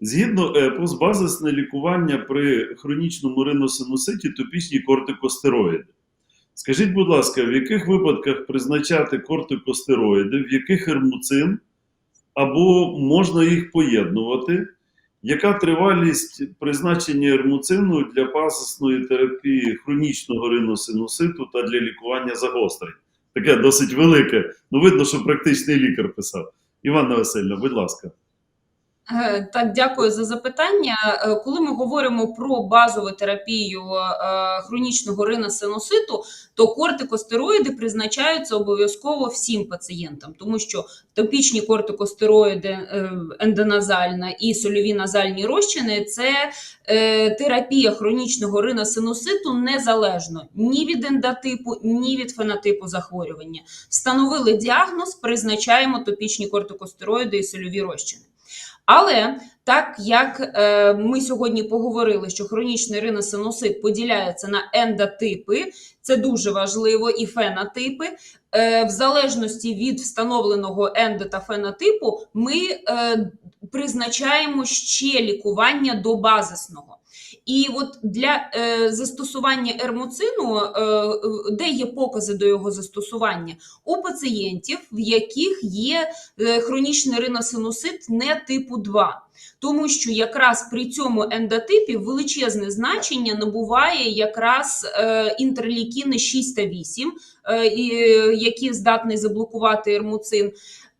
Згідно ЕПОС, базисне лікування при хронічному риносинуситі топічні кортикостероїди. Скажіть, будь ласка, в яких випадках призначати кортикостероїди, в яких ермуцин, або можна їх поєднувати? Яка тривалість призначення ермуцину для базисної терапії хронічного риносинуситу та для лікування загострень? Таке досить велике. Ну, видно, що практичний лікар писав. Іванна Васильівна, будь ласка. Е, Так, дякую за запитання. Е, Коли ми говоримо про базову терапію е, хронічного риносинуситу, то кортикостероїди призначаються обов'язково всім пацієнтам, тому що топічні кортикостероїди ендоназальна і сольові назальні розчини це терапія хронічного риносинуситу незалежно ні від ендотипу, ні від фенотипу захворювання. Встановили діагноз, призначаємо топічні кортикостероїди і сольові розчини. Але так як е, ми сьогодні поговорили, що хронічний риносинусит поділяється на ендотипи, це дуже важливо, і фенотипи. Е, в залежності від встановленого ендо та фенотипу, ми е, призначаємо ще лікування до базисного. І от для е, застосування ермуцину, е, е, де є покази до його застосування, у пацієнтів, в яких є е, хронічний риносинусит не типу 2. Тому що якраз при цьому ендотипі величезне значення набуває якраз е, інтерлікіни 6 та 8, е, які здатні заблокувати ермуцин.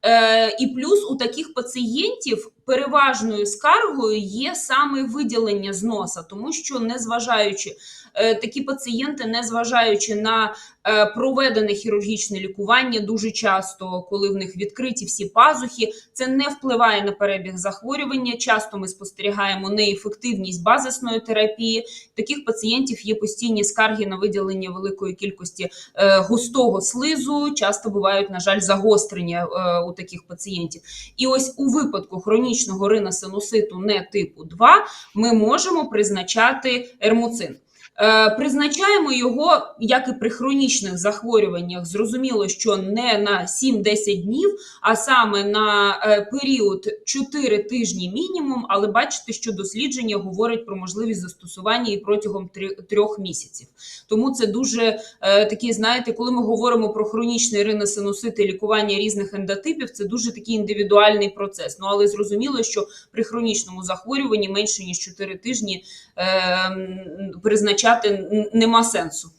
Е, і плюс у таких пацієнтів переважною скаргою є саме виділення з носа, тому що незважаючи е, такі пацієнти, незважаючи на е, проведене хірургічне лікування, дуже часто, коли в них відкриті всі пазухи, це не впливає на перебіг захворювання. Часто ми спостерігаємо неефективність базисної терапії. Таких пацієнтів є постійні скарги на виділення великої кількості е, густого слизу. Часто бувають, на жаль, загострення у таких пацієнтів. І ось у випадку хронічного риносинуситу не типу 2 ми можемо призначати ермуцин. Е, Призначаємо його, як і при хронічних захворюваннях, зрозуміло, що не на 7-10 днів, а саме на е, період 4 тижні мінімум. Але бачите, що дослідження говорить про можливість застосування і протягом 3 місяців. Тому це дуже е, такі, знаєте, коли ми говоримо про хронічний риносинусит і лікування різних ендотипів, це дуже такий індивідуальний процес. Ну але зрозуміло, що при хронічному захворюванні менше ніж 4 тижні е, światy nie ma.